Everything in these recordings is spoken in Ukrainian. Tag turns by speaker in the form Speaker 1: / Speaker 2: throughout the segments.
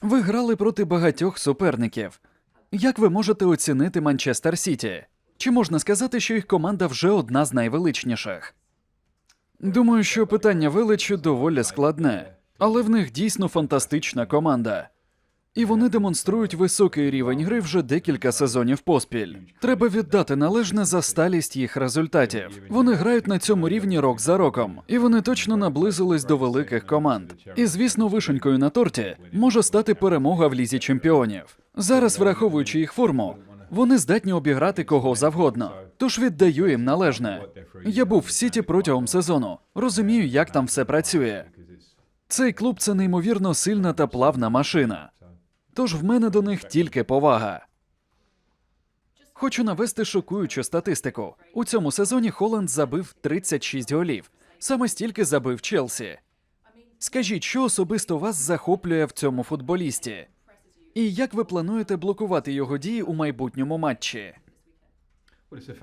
Speaker 1: Ви грали проти багатьох суперників. Як ви можете оцінити Манчестер Сіті? Чи можна сказати, що їх команда вже одна з найвеличніших? Думаю, що питання величі доволі складне, але в них дійсно фантастична команда. І вони демонструють високий рівень гри вже декілька сезонів поспіль. Треба віддати належне за сталість їх результатів. Вони грають на цьому рівні рок за роком, і вони точно наблизились до великих команд. І звісно, вишенькою на торті може стати перемога в лізі чемпіонів. Зараз, враховуючи їх форму, вони здатні обіграти кого завгодно. Тож віддаю їм належне. Я був в сіті протягом сезону. Розумію, як там все працює. Цей клуб це неймовірно сильна та плавна машина. Тож в мене до них тільки повага. Хочу навести шокуючу статистику. У цьому сезоні Холланд забив 36 голів. Саме стільки забив Челсі. Скажіть, що особисто вас захоплює в цьому футболісті? І як ви плануєте блокувати його дії у майбутньому матчі?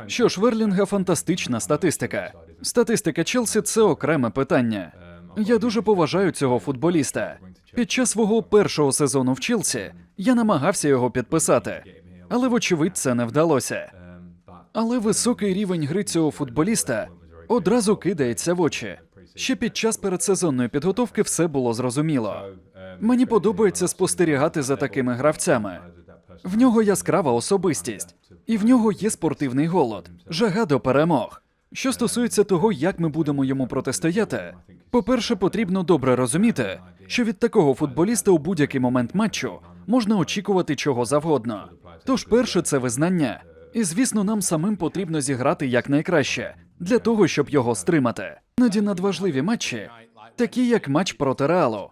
Speaker 1: Що ж, Верлінга фантастична статистика. Статистика Челсі це окреме питання. Я дуже поважаю цього футболіста. Під час свого першого сезону в Челсі я намагався його підписати, але вочевидь це не вдалося. Але високий рівень гри цього футболіста одразу кидається в очі. Ще під час передсезонної підготовки все було зрозуміло. Мені подобається спостерігати за такими гравцями. В нього яскрава особистість, і в нього є спортивний голод, жага до перемог. Що стосується того, як ми будемо йому протистояти, по-перше, потрібно добре розуміти, що від такого футболіста у будь-який момент матчу можна очікувати чого завгодно. Тож, перше, це визнання. І звісно, нам самим потрібно зіграти якнайкраще для того, щоб його стримати. Іноді надважливі матчі, такі як матч проти Реалу,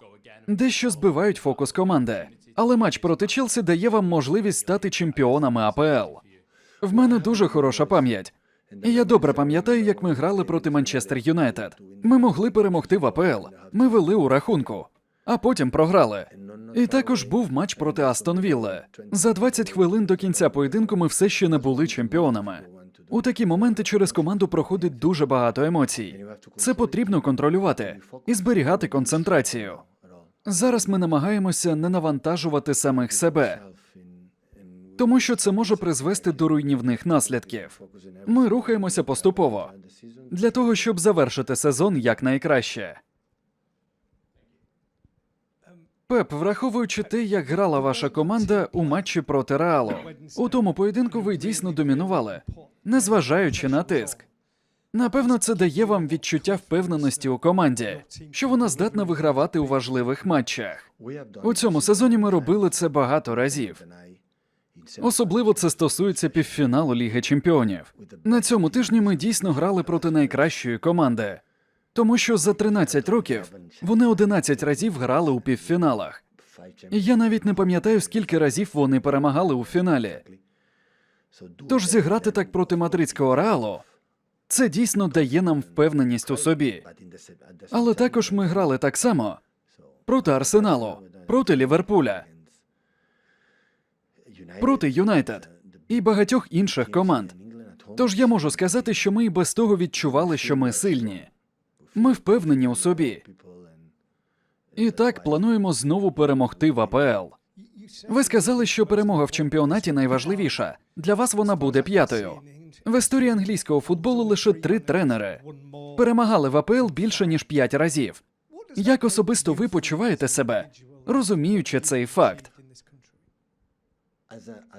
Speaker 1: дещо збивають фокус команди. Але матч проти Челсі дає вам можливість стати чемпіонами АПЛ. В мене дуже хороша пам'ять. І я добре пам'ятаю, як ми грали проти Манчестер Юнайтед. Ми могли перемогти в АПЛ. Ми вели у рахунку, а потім програли. І також був матч проти Астон Вілли. За 20 хвилин до кінця поєдинку ми все ще не були чемпіонами. У такі моменти через команду проходить дуже багато емоцій. Це потрібно контролювати і зберігати концентрацію. Зараз ми намагаємося не навантажувати самих себе, тому що це може призвести до руйнівних наслідків. Ми рухаємося поступово для того, щоб завершити сезон якнайкраще. Пеп, враховуючи те, як грала ваша команда у матчі проти Реалу, у тому поєдинку ви дійсно домінували, незважаючи на тиск. Напевно, це дає вам відчуття впевненості у команді, що вона здатна вигравати у важливих матчах. У цьому сезоні ми робили це багато разів. Особливо це стосується півфіналу Ліги Чемпіонів. На цьому тижні ми дійсно грали проти найкращої команди, тому що за 13 років вони 11 разів грали у півфіналах. І я навіть не пам'ятаю, скільки разів вони перемагали у фіналі. Тож зіграти так проти мадридського реалу це дійсно дає нам впевненість у собі. Але також ми грали так само проти Арсеналу, проти Ліверпуля, проти Юнайтед і багатьох інших команд. Тож я можу сказати, що ми і без того відчували, що ми сильні. Ми впевнені у собі. І так плануємо знову перемогти в АПЛ. Ви сказали, що перемога в чемпіонаті найважливіша. Для вас вона буде п'ятою. В історії англійського футболу лише три тренери перемагали в АПЛ більше ніж п'ять разів. Як особисто ви почуваєте себе, розуміючи цей факт?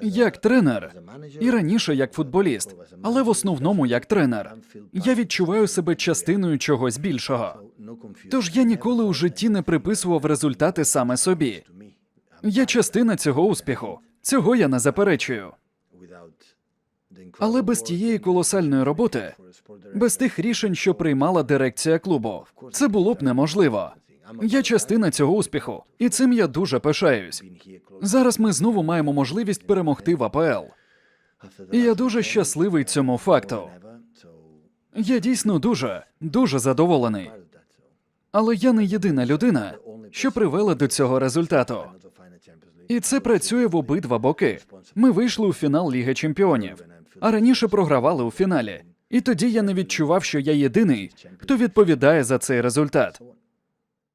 Speaker 1: Як тренер і раніше як футболіст, але в основному як тренер. Я відчуваю себе частиною чогось більшого. Тож я ніколи у житті не приписував результати саме собі. Я частина цього успіху. Цього я не заперечую. Але без тієї колосальної роботи, без тих рішень, що приймала дирекція клубу, це було б неможливо. Я частина цього успіху, і цим я дуже пишаюсь. Зараз ми знову маємо можливість перемогти в АПЛ. І я дуже щасливий цьому факту. Я дійсно дуже, дуже задоволений. Але я не єдина людина, що привела до цього результату. І це працює в обидва боки. Ми вийшли у фінал Ліги Чемпіонів, а раніше програвали у фіналі. І тоді я не відчував, що я єдиний, хто відповідає за цей результат.